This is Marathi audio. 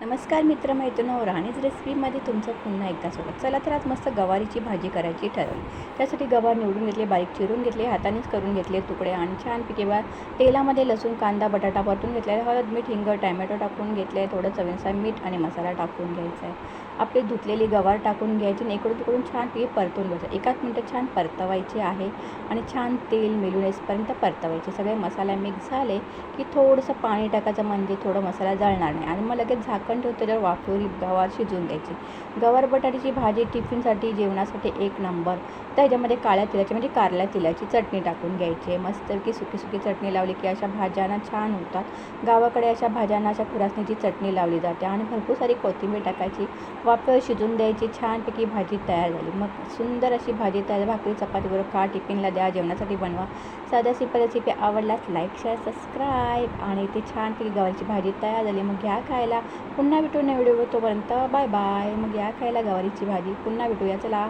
नमस्कार मित्र राणीज रेसिपीमध्ये तुमचं पुन्हा एकदा स्वागत. चला तर आज मस्त गवारीची भाजी करायची ठरवली त्यासाठी गवार निवडून घेतले बारीक चिरून घेतले हातानेच करून घेतले तुकडे आणि छान किंवा तेलामध्ये लसूण कांदा बटाटा परतून घेतलेला हळद मीठ हिंग टॅमॅटो टाकून घेतले थोडं चवीनुसार मीठ आणि मसाला टाकून घ्यायचा आहे. आपली धुतलेली गवार टाकून घ्यायची आणि इकडून तिकडून छान पिके परतून घ्यायचं. एकाच मिनटं छान परतवायचे आहे आणि छान तेल मिळून येईपर्यंत परतवायचे. सगळे मसाला मिक्स झाले की थोडंसं पाणी टाकायचं म्हणजे थोडं मसाला जळणार नाही आणि मग लगेच झाक झाकण ठेवतो त्याच्यावर वाफवली गवार शिजवून द्यायची गवार बटाट्याची भाजी टिफिनसाठी जेवणासाठी एक नंबर. त्याच्यामध्ये काळ्या तेलाची म्हणजे कारल्या तेलाची चटणी टाकून घ्यायची. मस्त की सुकी सुकी चटणी लावली की अशा भाज्यांना छान होतात. गावाकडे अशा भाज्यांना अशा खुरासणीची चटणी लावली जाते आणि भरपूर सारी कोथिंबीर टाकायची. वाफेवर शिजून द्यायची छानपैकी भाजी तयार झाली. मग सुंदर अशी भाजी तयार भाकरी चपातीबरोबर खा टिफिनला द्या जेवणासाठी बनवा. साध्या सिंपल रेसिपी आवडल्यास लाईक शेअर सबस्क्राईब आणि ते छानपैकी गव्हाची भाजी तयार झाली. मग घ्या खायला. पुन्हा भेटू नव्या व्हिडिओ तोपर्यंत बाय बाय. मग या खायला गवारीची भाजी. पुन्हा भेटूया चला.